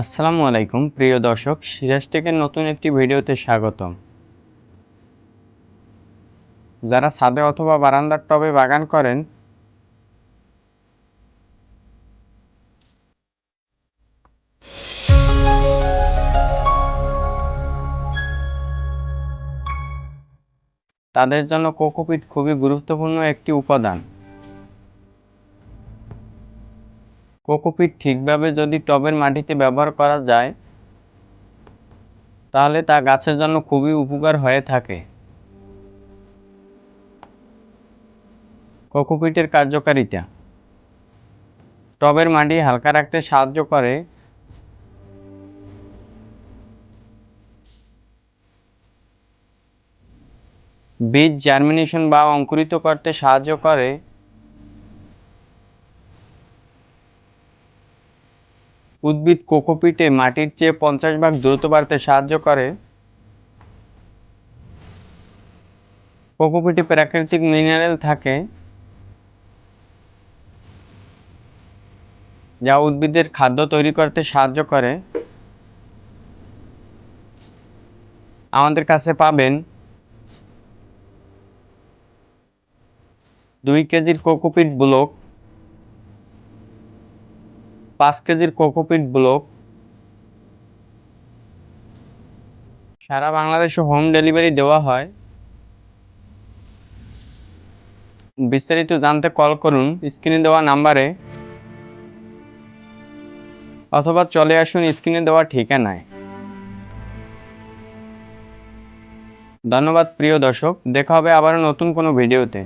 আসসালামু আলাইকুম, প্রিয় দর্শক। সিরাজ টেকের নতুন একটি ভিডিওতে স্বাগতম। যারা ছাদে অথবা বারান্দার টবে বাগান করেন, তাদের জন্য কোকোপিট খুবই গুরুত্বপূর্ণ একটি উপাদান। কোকোপিট ঠিকভাবে যদি টবের মাটিতে ব্যবহার করা যায়, তাহলে তা গাছের জন্য খুবই উপকার হয়ে থাকে। কোকোপিটের কার্যকারিতা। টবের মাটি হালকা রাখতে সাহায্য করে। বীজ জার্মিনেশন বা অঙ্কুরিত করতে সাহায্য করে। উদ্ভিদ কোকোপিটে মাটির চেয়ে পঞ্চাশ ভাগ দ্রুত বাড়তে সাহায্য করে। কোকোপিটে প্রাকৃতিক মিনারেল থাকে, যা উদ্ভিদের খাদ্য তৈরি করতে সাহায্য করে। আমাদের কাছে পাবেন দুই কেজির কোকোপিট ব্লক পাঁচ কেজির কোকোপিট ব্লক। সারা বাংলাদেশে হোম ডেলিভারি দেওয়া হয়। বিস্তারিত জানতে কল করুন স্ক্রিনে দেওয়া নাম্বারে অথবা চলে আসুন স্ক্রিনে দেওয়া ঠিকানায়। ধন্যবাদ প্রিয় দর্শক, দেখা হবে আবার নতুন কোনো ভিডিওতে।